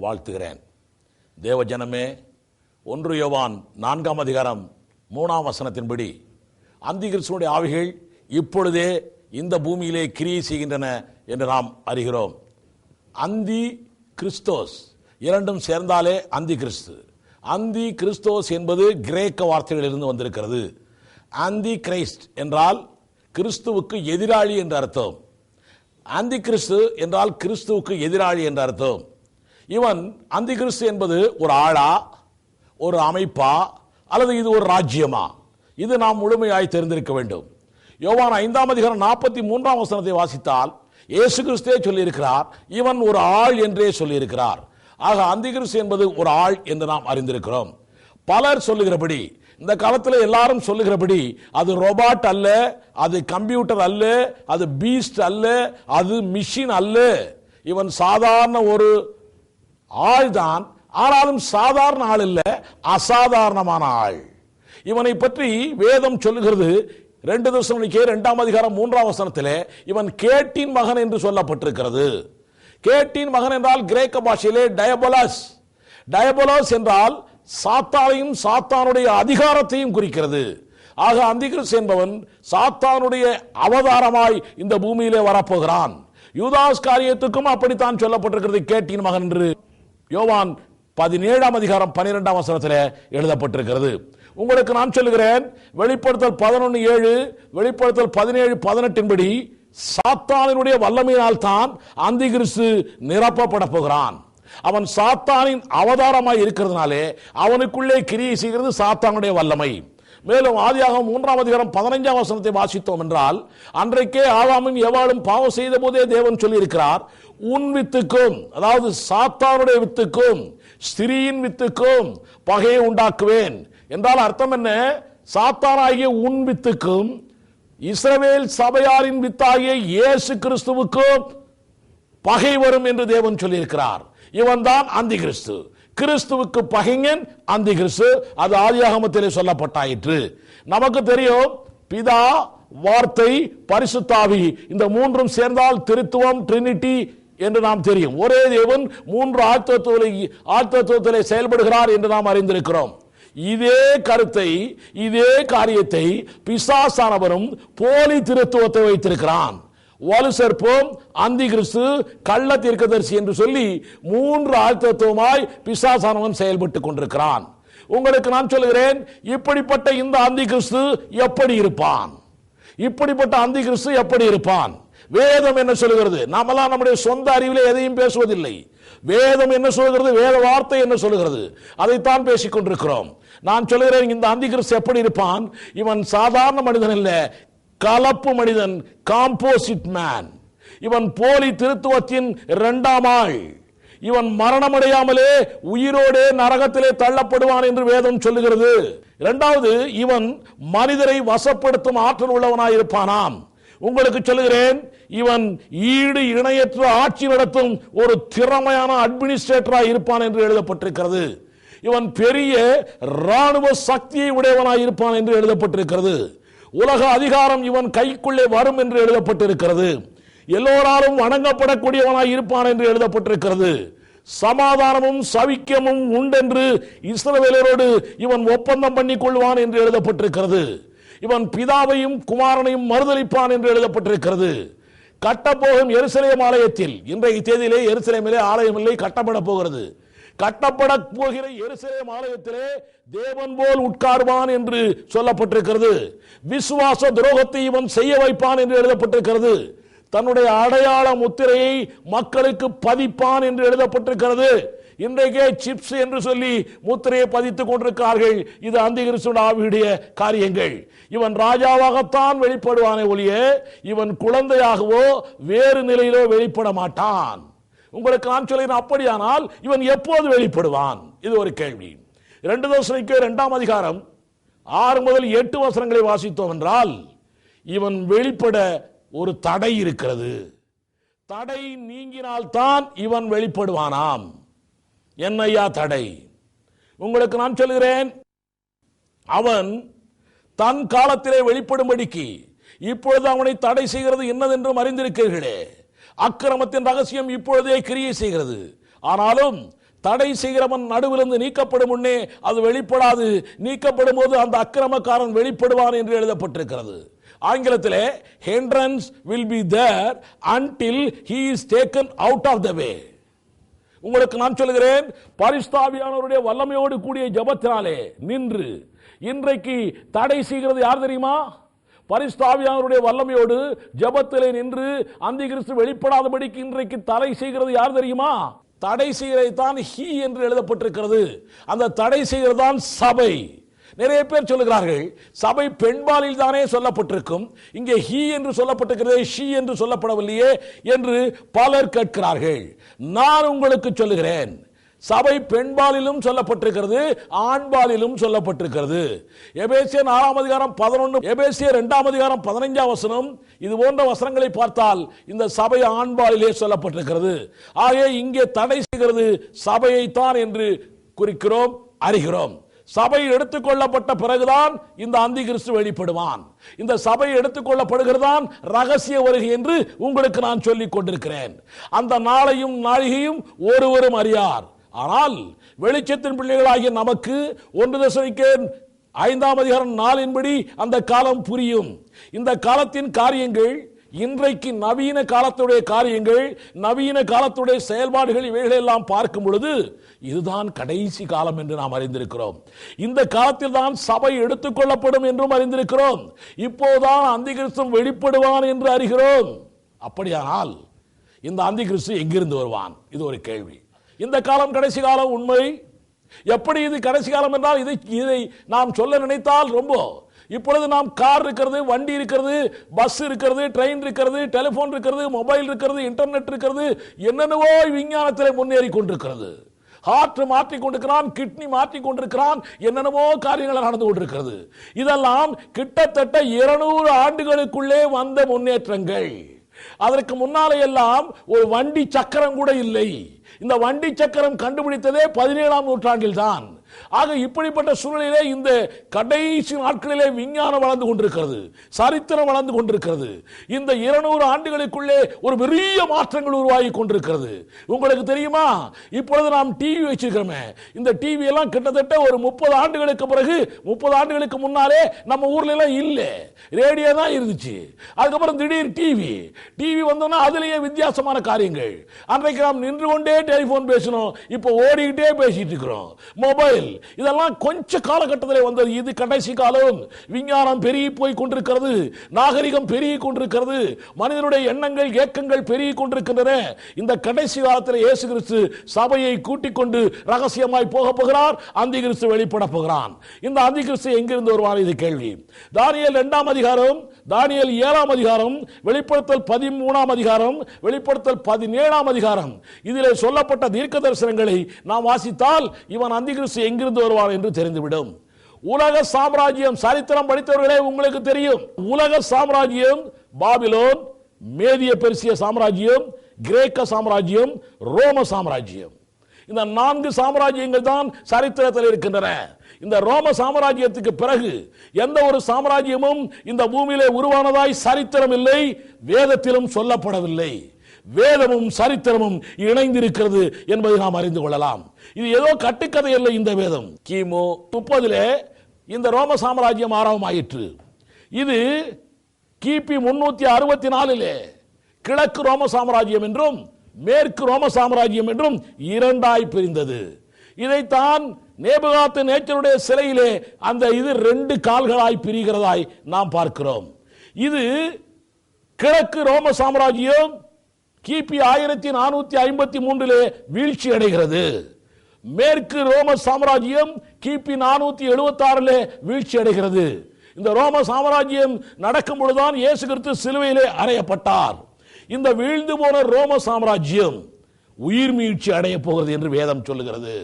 வாழ்த்துகிறேன். தேவ ஜனமே ஒன்று யோவான் நான்காம் அதிகாரம் மூணாம் வசனத்தின்படி அந்திகிறிஸ்துவனுடைய ஆவிகள் இப்பொழுதே இந்த பூமியிலே கிரியை செய்கின்றன என்று நாம் அறிகிறோம். அந்தி கிறிஸ்தோஸ் இரண்டும் சேர்ந்தாலே அந்தி கிறிஸ்து அந்தி கிறிஸ்தோஸ் என்பது கிரேக்க வார்த்தைகளிலிருந்து வந்திருக்கிறது. அந்தி கிரைஸ்ட் என்றால் கிறிஸ்துவுக்கு எதிராளி என்று அர்த்தம். அந்தி கிறிஸ்து என்றால் கிறிஸ்துவுக்கு எதிராளி என்ற அர்த்தம். இவன் அந்தி கிறிஸ்து என்பது ஒரு ஆளா ஒரு அமைப்பா அல்லது இது ஒரு ராஜ்யமா? இது நாம் முழுமையாய் தெரிந்திருக்க வேண்டும். யோவான் ஐந்தாம் அதிகாரம் நாற்பத்தி மூன்றாம் வசனத்தை வாசித்தால் இயேசு கிறிஸ்தே சொல்லியிருக்கிறார் இவன் ஒரு ஆள் என்றே சொல்லியிருக்கிறார். ஆக அந்தி கிறிஸ்து என்பது ஒரு ஆள் என்று நாம் அறிந்திருக்கிறோம். பலர் சொல்லுகிறபடி இந்த காலத்தில் எல்லாரும் சொல்லுகிறபடி அது ரோபாட் அல்ல அது கம்ப்யூட்டர் அல்ல அது பீஸ்ட் அல்ல அது மிஷின் அல்ல. இவன் சாதாரண ஒரு ஆள் தான் ஆனாலும் சாதாரண ஆள் இல்லை அசாதாரணமான ஆள். இவனை பற்றி வேதம் சொல்லுகிறது ரெண்டு தசனிக்கே ரெண்டாம் அதிகாரம் மூன்றாம் வசனத்தில் இவன் கேட்டின் மகன் என்று சொல்லப்பட்டிருக்கிறது. கேட்டின் மகன் என்றால் கிரேக்க பாஷையிலே டயபோலாஸ் டயபோலாஸ் என்றால் சாத்தானையும் சாத்தானுடைய அதிகாரத்தையும் குறிக்கிறது. ஆக அந்திகிறிஸ்து என்பவன் சாத்தானுடைய அவதாரமாய் இந்த பூமியிலே வரப்போகிறான். யூதாஸ் காரியத்துக்கும் அப்படித்தான் சொல்லப்பட்டிருக்கிறது. கேட்டின் மகன் என்று யோவான் பதினேழாம் அதிகாரம் பனிரெண்டாம் வசனத்தில் எழுதப்பட்டிருக்கிறது. உங்களுக்கு நான் சொல்லுகிறேன் வெளிப்படுத்தல் பதினொன்று ஏழு வெளிப்படுத்தல் பதினேழு பதினெட்டின்படி சாத்தானினுடைய வல்லமையினால் தான் அந்திகிறிஸ்து நிரப்பப்பட போகிறான். அவன் சாத்தானின் அவதாரமாய் இருக்கிறதுனாலே அவனுக்குள்ளே கிரியை செய்கிறது சாத்தானுடைய வல்லமை. மேலும் ஆதியாக மூன்றாம் அதிகாரம் பதினைஞ்சாம் வசனத்தை வாசித்தோம் என்றால் அன்றைக்கே ஆதாமும் எவாளும் பாவம் செய்த போதே தேவன் சொல்லியிருக்கிறார் உன் வித்துக்கும் அதாவது சாத்தானுடைய வித்துக்கும் ஸ்திரீயின் வித்துக்கும் பகையை உண்டாக்குவேன். என்றால் அர்த்தம் என்ன? சாத்தானாகிய உன் வித்துக்கும் இஸ்ரவேல் சபையாரின் வித்தாகிய இயேசு கிறிஸ்துவுக்கும் பகை வரும் என்று தேவன் சொல்லியிருக்கிறார். இவன் தான் அந்தி கிறிஸ்து கிறிஸ்துவுக்கு பகைஞன் அந்தி கிறிஸ்து அது ஆதியாகமத்திலே சொல்லப்பட்டாயிற்று. நமக்கு தெரியும் பிதா வார்த்தை பரிசுத்தாவி இந்த மூன்றும் சேர்ந்தால் திருத்துவம் ட்ரினிட்டி என்று நாம் தெரியும். ஒரே தேவன் மூன்று ஆழ்த்தத்துவலை ஆழ்த்தத்துவத்திலே செயல்படுகிறார் என்று நாம் அறிந்திருக்கிறோம். இதே கருத்தை இதே காரியத்தை பிசாசானவரும் போலி திருத்துவத்தை வைத்திருக்கிறான். வலு சர்ப்பம் அந்தி கிறிஸ்து கள்ள தீர்க்கதரிசி என்று சொல்லி மூன்று ஆழ்த்தத்துவமாய் பிசாசானவன் செயல்பட்டுக் கொண்டிருக்கிறான். உங்களுக்கு நான் சொல்லுகிறேன் இப்படிப்பட்ட இந்த அந்தி கிறிஸ்து எப்படி இருப்பான்? இப்படிப்பட்ட அந்தி கிறிஸ்து எப்படி இருப்பான்? வேதம் என்ன சொல்லுகிறது? நாமெல்லாம் நம்முடைய சொந்த அறிவிலே எதையும் பேசுவதில்லை. வேதம் என்ன சொல்கிறது வேத வார்த்தை என்ன சொல்லுகிறது? அதைத்தான் பேசிக் கொண்டிருக்கிறோம். நான் சொல்லுகிறேன் இந்த அந்தி கிறிஸ்து எப்படி இருப்பான்? இவன் சாதாரண மனிதன் இல்லை கலப்பு மனிதன் காம்போசிட் மேன் இவன் போலி திருத்துவத்தின் இரண்டாம் ஆள். இவன் மரணமடையாமலே உயிரோடே நரகத்திலே தள்ளப்படுவான் என்று வேதம் சொல்லுகிறது. இரண்டாவது இவன் மனிதரை வசப்படுத்தும் ஆற்றல் உள்ளவனாய் இருப்பானாம். உங்களுக்கு சொல்லுகிறேன் இவன் ஈடு இணையற்ற ஆட்சி நடத்தும் ஒரு திறமையான அட்மினிஸ்ட்ரேட்டராக இருப்பான் என்று எழுதப்பட்டிருக்கிறது. இவன் பெரிய ராணுவ சக்தியை உடையவனாய் இருப்பான் என்று எழுதப்பட்டிருக்கிறது. உலக அதிகாரம் இவன் கைக்குள்ளே வரும் என்று எழுதப்பட்டிருக்கிறது. எல்லோராலும் வணங்கப்படக்கூடியவனாய் இருப்பான் என்று எழுதப்பட்டிருக்கிறது. சமாதானமும் சவிக்கியமும் உண்டென்று இஸ்ரவேலரோடு இவன் ஒப்பந்தம் பண்ணிக் கொள்வான் என்று எழுதப்பட்டிருக்கிறது. இவன் பிதாவையும் குமாரனையும் மறுதளிப்பான் என்று எழுதப்பட்டிருக்கிறது. கட்டப்போகும் எருசலேம் ஆலயத்தில் இன்றைய தேதியிலே எருசலேமிலே ஆலயம் இல்லை கட்டப்பட போகிறது. கட்டப்பட போகிற எருசலேம் ஆலயத்திலே தேவன் போல் உட்கார்வான் என்று சொல்லப்பட்டிருக்கிறது. விசுவாச துரோகத்தை இவன் செய்ய வைப்பான் என்று எழுதப்பட்டிருக்கிறது. தன்னுடைய அடையாள முத்திரையை மக்களுக்கு பதிப்பான் என்று எழுதப்பட்டிருக்கிறது. இன்றைக்கே சிப்ஸ் என்று சொல்லி முத்திரையை பதித்துக் கொண்டிருக்கிறார்கள். இது அந்திகிறிஸ்துவ ஆவியுடைய காரியங்கள். இவன் ராஜாவாகத்தான் வெளிப்படுவானே ஒழிய இவன் குழந்தையாகவோ வேறு நிலையிலோ வெளிப்பட மாட்டான் உங்களுக்கு நான் சொல்கிறேன் அப்படியானால் இவன் எப்போது வெளிப்படுவான்? இது ஒரு கேள்வி. ரெண்டு தோசனைக்கு இரண்டாம் அதிகாரம் ஆறு முதல் எட்டு வசனங்களை வாசித்தோம் என்றால் இவன் வெளிப்பட ஒரு தடை இருக்கிறது. தடை நீங்கினால்தான் இவன் வெளிப்படுவானாம். என்னையா தடை? உங்களுக்கு நான் சொல்கிறேன் அவன் தன் காலத்திலே வெளிப்படும்படிக்கு இப்பொழுது அவனை தடை செய்கிறது என்னதென்றும் அறிந்திருக்கிறீர்களே. அக்கிரமத்தின் ரகசியம் இப்பொழுதே கிரியை செய்கிறது. ஆனாலும் தடை செய்கிறவன் நடுவிலிருந்து நீக்கப்படும் முன்னே அது வெளிப்படாது. நீக்கப்படும் போது அந்த அக்கிரமக்காரன் வெளிப்படுவான் என்று எழுதப்பட்டிருக்கிறது. ஆங்கிலத்திலே hindrances will be there until he is taken out of the way உங்களுக்கு நான் சொல்கிறேன் பரிஸ்தாவியானவருடைய வல்லமையோடு கூடிய ஜபத்தினாலே நின்று இன்றைக்கு தடை செய்கிறது யார் தெரியுமா? பரிஸ்தாவியானவருடைய வல்லமையோடு ஜபத்திலே நின்று அந்த கிறிஸ்து வெளிப்படாதபடிக்கு இன்றைக்கு தடை செய்கிறது யார் தெரியுமா? தடை செய்கிறதை தான் ஹி என்று எழுதப்பட்டிருக்கிறது. அந்த தடை செய்கிறது தான் சபை. நிறைய பேர் சொல்லுகிறார்கள் சபை பெண்பாலில் தானே சொல்லப்பட்டிருக்கும். இங்கே ஹி என்று சொல்லப்பட்டிருக்கிறதே ஷி என்று சொல்லப்படவில்லையே என்று பலர் கேட்கிறார்கள். நான் உங்களுக்கு சொல்லுகிறேன் சபை பெண்பாலிலும் சொல்லப்பட்டிருக்கிறது ஆண்பாலிலும் சொல்லப்பட்டிருக்கிறது. எபேசியர் நாலாம் அதிகாரம் பதினொன்று எபேசியர் ரெண்டாம் அதிகாரம் பதினைஞ்சாம் வசனம் இது போன்ற வசனங்களை பார்த்தால் இந்த சபை ஆண்பாலிலே சொல்லப்பட்டிருக்கிறது. ஆகவே இங்கே தடை செய்கிறது சபையைத்தான் என்று குறிக்கிறோம் அறிகிறோம். சபை எடுத்துக்கொள்ளப்பட்ட பிறகுதான் இந்த அந்தி கிறிஸ்து வெளிப்படுவான். இந்த சபை எடுத்துக்கொள்ளப்படுகிறதான் ரகசிய வருகை என்று உங்களுக்கு நான் சொல்லிக் கொண்டிருக்கிறேன். அந்த நாளையும் நாழிகையும் ஒருவரும் அறியார். ஆனால் வெளிச்சத்தின் பிள்ளைகளாகிய நமக்கு ஒன்று தசமிக்கு ஐந்தாம் அதிகாரம் நாளின்படி அந்த காலம் புரியும். இந்த காலத்தின் காரியங்கள் இன்றைக்கு நவீன காலத்துடைய காரியங்கள் நவீன காலத்துடைய செயல்பாடுகள் இவைகளெல்லாம் பார்க்கும் பொழுது இதுதான் கடைசி காலம் என்று நாம் அறிந்திருக்கிறோம். இந்த காலத்தில் தான் சபை எடுத்துக்கொள்ளப்படும் என்றும் அறிந்திருக்கிறோம். இப்போதான் அந்தி வெளிப்படுவான் என்று அறிகிறோம். அப்படியானால் இந்த அந்தி எங்கிருந்து வருவான்? இது ஒரு கேள்வி. இந்த காலம் கடைசி காலம் உண்மை. எப்படி இது கடைசி காலம் என்றால் இதை இதை நாம் சொல்ல நினைத்தால் ரொம்ப. இப்பொழுது நாம் கார் இருக்கிறது வண்டி இருக்கிறது பஸ் இருக்கிறது ட்ரெயின் இருக்கிறது டெலிஃபோன் இருக்கிறது மொபைல் இருக்கிறது இன்டர்நெட் இருக்கிறது என்னென்னவோ விஞ்ஞானத்தில் முன்னேறி கொண்டிருக்கிறது. ஹார்ட் மாற்றி கொண்டிருக்கிறான் கிட்னி மாற்றி கொண்டிருக்கிறான் என்னென்னவோ காரியங்கள் நடந்து கொண்டிருக்கிறது. இதெல்லாம் கிட்டத்தட்ட இருநூறு ஆண்டுகளுக்குள்ளே வந்த முன்னேற்றங்கள். அதற்கு முன்னாலே எல்லாம் ஒரு வண்டி சக்கரம் கூட இல்லை. இந்த வண்டி சக்கரம் கண்டுபிடித்ததே பதினேழாம் நூற்றாண்டில் தான் ஆக இப்படிப்பட்ட சூழ்நிலையிலே இந்த கடைசி நாட்களிலே விஞ்ஞானம் வளர்ந்து கொண்டிருக்கிறது சரித்திரம் வளர்ந்து கொண்டிருக்கிறது. இந்த இருநூறு ஆண்டுகளுக்குள்ளே ஒரு பெரிய மாற்றங்கள் உருவாகி கொண்டிருக்கிறது. உங்களுக்கு தெரியுமா? இப்பொழுது நாம் டிவி வச்சிருக்கிறோமே. இந்த டிவி எல்லாம் கிட்டத்தட்ட ஒரு முப்பது ஆண்டுகளுக்கு பிறகு முப்பது ஆண்டுகளுக்கு முன்னாலே நம்ம ஊர்ல எல்லாம் இல்லை. ரேடியோ தான் இருந்துச்சு. அதுக்கப்புறம் திடீர் டிவி டிவி வந்தோம்னா அதுலேயே வித்தியாசமான காரியங்கள். அன்றைக்கு நாம் நின்று கொண்டே டெலிஃபோன் பேசணும் இப்போ ஓடிக்கிட்டே பேசிட்டு இருக்கிறோம். மொபைல் இதெல்லாம் கொஞ்ச காலகட்டத்தில் வந்தது. இது கடைசி காலம். விஞ்ஞானம் பெருகி போய் கொண்டிருக்கிறது. நாகரிகம் பெருகி கொண்டிருக்கிறது. மனிதனுடைய எண்ணங்கள் ஏக்கங்கள் பெருகி கொண்டிருக்கின்றன. இந்த கடைசி காலத்தில் இயேசு கிறிஸ்து சபையை கூட்டிக் கொண்டு ரகசியமாய் போக போகிறார். அந்தி கிறிஸ்து வெளிப்பட போகிறான். இந்த அந்தி கிறிஸ்து எங்கிருந்து வருவார்? இது கேள்வி. தானியல் இரண்டாம் அதிகாரம் தானியல் ஏழாம் அதிகாரம் வெளிப்படுத்தல் பதிமூணாம் அதிகாரம் வெளிப்படுத்தல் பதினேழாம் அதிகாரம். இதிலே சொல்லப்பட்ட தீர்க்க தரிசனங்களை நாம் வாசித்தால் இவன் அந்தி கிறிஸ்து எங்கிருந்து வருவார் என்று தெரிந்துவிடும். உலக சாம்ராஜ்யம் சரித்திரம் படித்தவர்களே உங்களுக்கு தெரியும். உலக சாம்ராஜ்யம் பாபிலோன் மேதிய பெருசிய சாம்ராஜ்யம் கிரேக்க சாம்ராஜ்யம் ரோம சாம்ராஜ்யம். இந்த நான்கு சாம்ராஜ்யங்கள் தான் சரித்திரத்தில் இருக்கின்றன. இந்த ரோம சாம்ராஜ்யத்துக்கு பிறகு எந்த ஒரு சாம்ராஜ்யமும் இந்த பூமியிலே உருவானதாய் சரித்திரம் இல்லை வேதத்திலும் சொல்லப்படவில்லை. வேதமும் சரித்திரமும் இணைந்திருக்கிறது என்பதை நாம் அறிந்து கொள்ளலாம். இது ஏதோ கட்டுக்கதை இல்லை இந்த வேதம். கிமு முப்பதிலே இந்த ரோம சாம்ராஜ்யம் ஆரம்பமாயிற்று. இது கிபி முன்னூத்தி அறுபத்தி நாலிலே கிழக்கு ரோம சாம்ராஜ்யம் என்றும் மேற்கு ரோம சாம்ராஜ்யம் என்றும் இரண்டாய் பிரிந்தது. இதைத்தான் நேபுகாத்து நேச்சருடைய சிலையிலே அந்த இது ரெண்டு கால்களாய் பிரிகிறதாய் நாம் பார்க்கிறோம். இது கிழக்கு ரோம சாம்ராஜ்யம் கிபி ஆயிரத்தி நானூத்தி ஐம்பத்தி மூன்றிலே வீழ்ச்சி அடைகிறது. மேற்கு ரோம சாம்ராஜ்யம் கிபி நானூத்தி எழுபத்தி ஆறிலே வீழ்ச்சி அடைகிறது. இந்த ரோம சாம்ராஜ்யம் நடக்கும் பொழுதுதான் இயேசு கிறிஸ்து சிலுவையிலே அறையப்பட்டார். இந்த வீழ்ந்து போன ரோம சாம்ராஜ்யம் உயிர் மீழ்ச்சி அடைய போகிறது என்று வேதம் சொல்லுகிறது.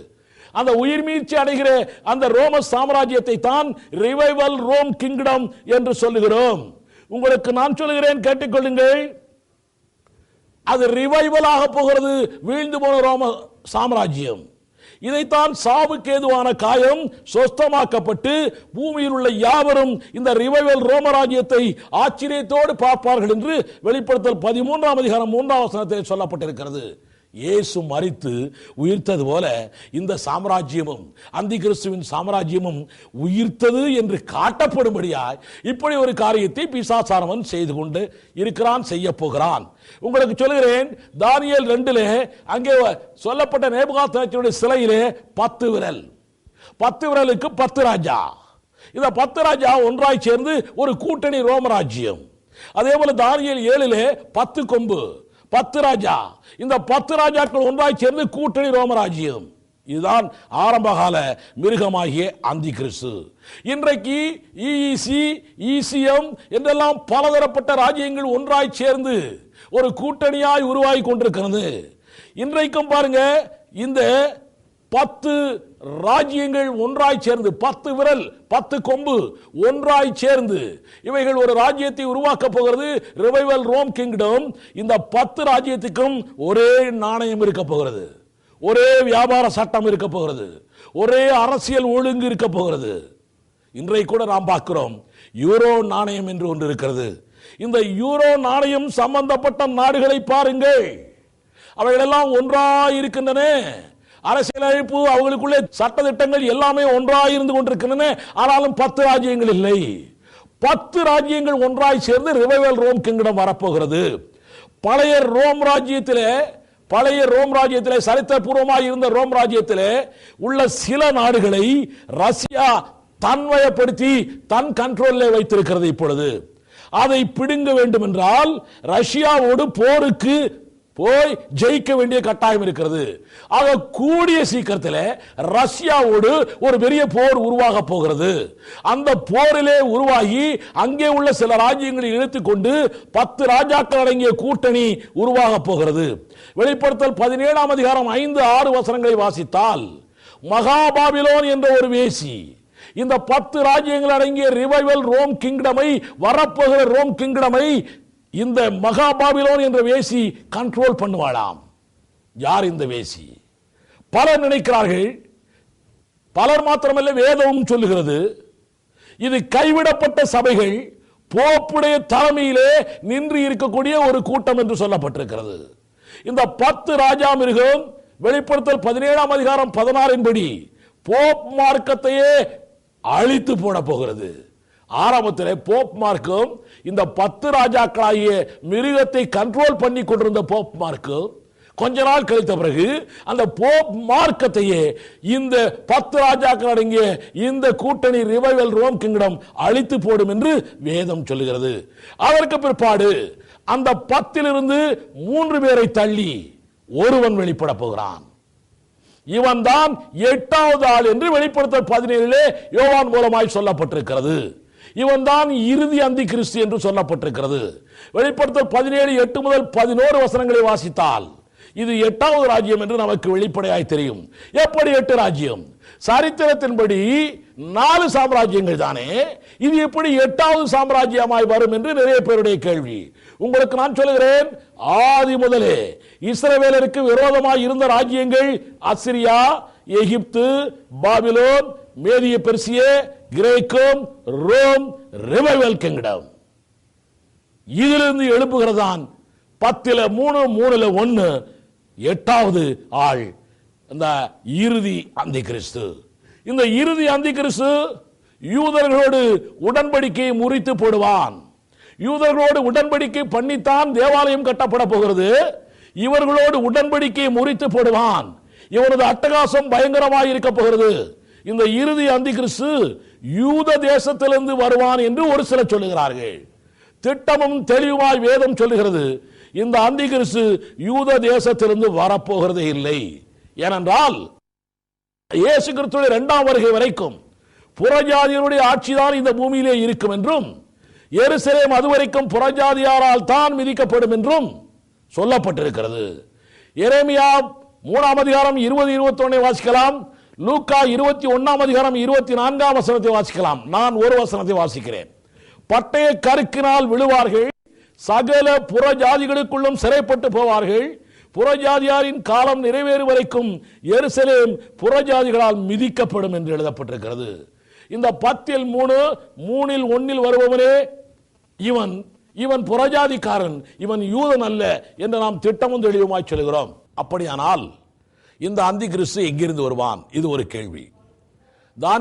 அந்த உயிர் மீழ்ச்சி அடைகிற அந்த ரோம சாம்ராஜ்யத்தை தான் ரிவைவல் ரோம் கிங்டம் என்று சொல்லுகிறோம். உங்களுக்கு நான் சொல்லுகிறேன் கேட்டுக்கொள்ளுங்கள். அது ரிவைவல் ஆக போகிறது. வீழ்ந்து போன ரோம சாம்ராஜ்யம். இதைத்தான் சாவுக்கு ஏதுவான காயம் சொஸ்தமாக்கப்பட்டு பூமியில் உள்ள யாவரும் இந்த ரிவைவல் ரோமராஜ்யத்தை ஆச்சரியத்தோடு பார்ப்பார்கள் என்று வெளிப்படுத்தல் பதிமூன்றாம் அதிகாரம் மூன்றாம் வசனத்தில் சொல்லப்பட்டிருக்கிறது. இயேசு மறித்து உயிர்த்தது போல இந்த சாம்ராஜ்யமும் அந்தி கிறிஸ்துவின் சாம்ராஜ்யமும் உயிர்த்தது என்று காட்டப்படும்படியாய் இப்படி ஒரு காரியத்தை பிசாசாரவன் செய்து கொண்டு இருக்கிறான் செய்ய போகிறான். உங்களுக்கு சொல்கிறேன் தானியல் ரெண்டிலே அங்கே சொல்லப்பட்ட நேபுகாத்தினுடைய சிலையிலே பத்து விரல். பத்து விரலுக்கு பத்து ராஜா. இந்த பத்து ராஜா ஒன்றாய் சேர்ந்து ஒரு கூட்டணி ரோமராஜ்யம் அதே போல தானியல் ஏழிலே பத்து கொம்பு. பத்து ராஜா. இந்த பத்து ராஜாக்கள் ஒன்றாய் சேர்ந்து கூட்டணி ரோமராஜ்யம். இதுதான் ஆரம்பகால மிருகமாகிய அந்தி கிறிஸ்து இன்றைக்கு இஇசி இசிஎம் என்றெல்லாம் பலதரப்பட்ட ராஜ்யங்கள் ஒன்றாய் சேர்ந்து ஒரு கூட்டணியாய் உருவாகி கொண்டிருக்கிறது. இன்றைக்கும் பாருங்க இந்த பத்து ராஜ்யங்கள் ஒன்றாய் சேர்ந்து பத்து விரல் பத்து கொம்பு ஒன்றாய் சேர்ந்து இவைகள் ஒரு ராஜ்யத்தை உருவாக்க போகிறது ரிவைவல் ரோம் கிங்டம் இந்த பத்து ராஜ்யத்துக்கும் ஒரே நாணயம் இருக்க போகிறது. ஒரே வியாபார சட்டம் இருக்க போகிறது. ஒரே அரசியல் ஒழுங்கு இருக்க போகிறது. இன்றைக்கு கூட நாம் பார்க்கிறோம் யூரோ நாணயம் என்று ஒன்று இருக்கிறது. இந்த யூரோ நாணயம் சம்பந்தப்பட்ட நாடுகளை பாருங்கள். அவைகளெல்லாம் ஒன்றாய் இருக்கின்றன. அரசியலமைப்பு அவங்களுக்குள்ளே சட்டதிட்டங்கள் எல்லாமே ஒன்றாக இருந்து கொண்டிருக்கின்றன. ஆனாலும் பத்து ராஜ்யங்கள் இல்லை. பத்து ராஜ்யங்கள் ஒன்றாய் சேர்ந்து ரிவைவல் ரோம் கிங்டம் வரப்போகிறது. பழைய ரோம் ராஜ்யத்திலே பழைய ரோம் ராஜ்யத்திலே சரித்திரபூர்வமாக இருந்த ரோம் ராஜ்யத்திலே உள்ள சில நாடுகளை ரஷ்யா தன்வயப்படுத்தி தன் கண்ட்ரோலில் வைத்திருக்கிறது இப்பொழுது. அதை பிடுங்க வேண்டும் என்றால் ரஷ்யாவோடு போருக்கு போய் ஜெயிக்க வேண்டிய கட்டாயம் இருக்கிறது. ஆக கூடிய சீக்கிரத்தில் ரஷ்யாவோடு ஒரு பெரிய போர் உருவாக போகிறது. அந்த போரிலே உருவாகி அங்கே உள்ள சில ராஜ்யங்களை இழுத்துக்கொண்டு பத்து ராஜாக்கள் அடங்கிய கூட்டணி உருவாக போகிறது. வெளிப்படுத்தல் பதினேழாம் அதிகாரம் ஐந்து ஆறு வசனங்களை வாசித்தால் மகாபாபிலோன் என்ற ஒரு வேசி இந்த பத்து ராஜ்யங்கள் அடங்கிய ரிவைவல் ரோம் கிங்டமை வரப்போகிற ரோம் கிங்டமை இந்த மகாபாபிலோன் என்ற வேசி கண்ட்ரோல் பண்ணுவாளாம். யார் இந்த வேசி? பலர் நினைக்கிறார்கள் பலர் மாத்திரமல்ல வேதமும் சொல்லுகிறது இது கைவிடப்பட்ட சபைகள் போப்புடைய தலைமையிலே நின்று இருக்கக்கூடிய ஒரு கூட்டம் என்று சொல்லப்பட்டிருக்கிறது. இந்த பத்து ராஜா மிருகம் வெளிப்படுத்தல் பதினேழாம் அதிகாரம் பதினாறின் படி போப் மார்க்கத்தையே அழித்து போட போகிறது. ஆரம்பத்தில் போப் மார்க்கும் இந்த பத்து ராஜாக்களாகிய மிருகத்தை கண்ட்ரோல் பண்ணி கொண்டிருந்த போப் மார்க்கும் கொஞ்ச நாள் கழித்த பிறகு அந்த போப் மார்க்கத்தையே இந்த பத்து ராஜாக்கள் அடங்கிய இந்த கூட்டணி ரிவைவல் ரோம் கிங்டம் அழித்து போடும் என்று வேதம் சொல்லுகிறது. அதற்கு பிற்பாடு அந்த பத்திலிருந்து மூன்று பேரை தள்ளி ஒருவன் வெளிப்பட போகிறான். இவன் தான் எட்டாவது ஆள் என்று வெளிப்படுத்த பதினேழிலே யோவான் மூலமாய் சொல்லப்பட்டிருக்கிறது. இவன் தான் இறுதி அந்தி கிறிஸ்து என்று சொல்லப்பட்டிருக்கிறது. வெளிப்படுத்தல் பதினேழு எட்டு முதல் பதினோரு வசனங்களை வாசித்தால் இது எட்டாவது ராஜ்யம் என்று நமக்கு வெளிப்படையாய் தெரியும். எப்படி எட்டு ராஜ்யம்? சரித்திரத்தின்படி நாலு சாம்ராஜ்யங்கள் தானே? இது எப்படி எட்டாவது சாம்ராஜ்யமாய் வரும் என்று நிறைய பேருடைய கேள்வி. உங்களுக்கு நான் சொல்லுகிறேன் ஆதி முதலே இஸ்ரவேலருக்கு விரோதமாய் இருந்த ராஜ்யங்கள் அசிரியா எகிப்து பாபிலோன் மேதிய பெர்சிய கிரேக்கம் ரோம் ரிவைவல் கிங்டம். இதிலிருந்து எழுப்புகிறதான் பத்துல மூணு மூணுல ஒன்னு எட்டாவது ஆள். இந்த இறுதி அந்தி கிறிஸ்து இந்த இறுதி அந்தி கிறிஸ்து யூதர்களோடு உடன்படிக்கையை முறித்து போடுவான். யூதர்களோடு உடன்படிக்கை பண்ணித்தான் தேவாலயம் கட்டப்பட போகிறது. இவர்களோடு உடன்படிக்கையை முறித்து போடுவான். இவரது அட்டகாசம் பயங்கரமாக இருக்க போகிறது. இந்த இறுதி அந்தி கிறிஸ்து யூத தேசத்திலிருந்து வருவான் என்று ஒரு சிலர் சொல்லுகிறார்கள். திட்டமும் தெளிவாய் வேதம் சொல்லுகிறது. இந்த அந்தி யூத தேசத்திலிருந்து வரப்போகிறதே இல்லை. ஏனென்றால் இயேசு கிறிஸ்துடைய இரண்டாம் வருகை வரைக்கும் புறஜாதியருடைய ஆட்சிதான் இந்த பூமியிலே இருக்கும் என்றும் எருசலேம் அதுவரைக்கும் புறஜாதியாரால் தான் மிதிக்கப்படும் என்றும் சொல்லப்பட்டிருக்கிறது. எரேமியா மூணாம் அதிகாரம் இருபது இருபத்தி வாசிக்கலாம். லூக்கா இருபத்தி ஒன்னாம் அதிகாரம் இருபத்தி நான்காம் வசனத்தை வாசிக்கலாம். நான் ஒரு வசனத்தை வாசிக்கிறேன். பட்டய கருக்கினால் விழுவார்கள் சகல புற ஜாதிகளுக்குள்ளும் சிறைப்பட்டு போவார்கள் புறஜாதியாரின் காலம் நிறைவேறும் வரைக்கும் எருசலேம் புறஜாதிகளால் மிதிக்கப்படும் என்று எழுதப்பட்டிருக்கிறது. இந்த பத்தில் மூணு மூணில் ஒன்னில் வருபவனே இவன் இவன் புறஜாதிக்காரன் இவன் யூதன் அல்ல என்று நாம் திட்டமும் தெளிவுமாய் சொல்கிறோம். அப்படியானால் இந்த அந்தி கிறிஸ்து எங்கிருந்து வருவான்? இது ஒரு கேள்வி.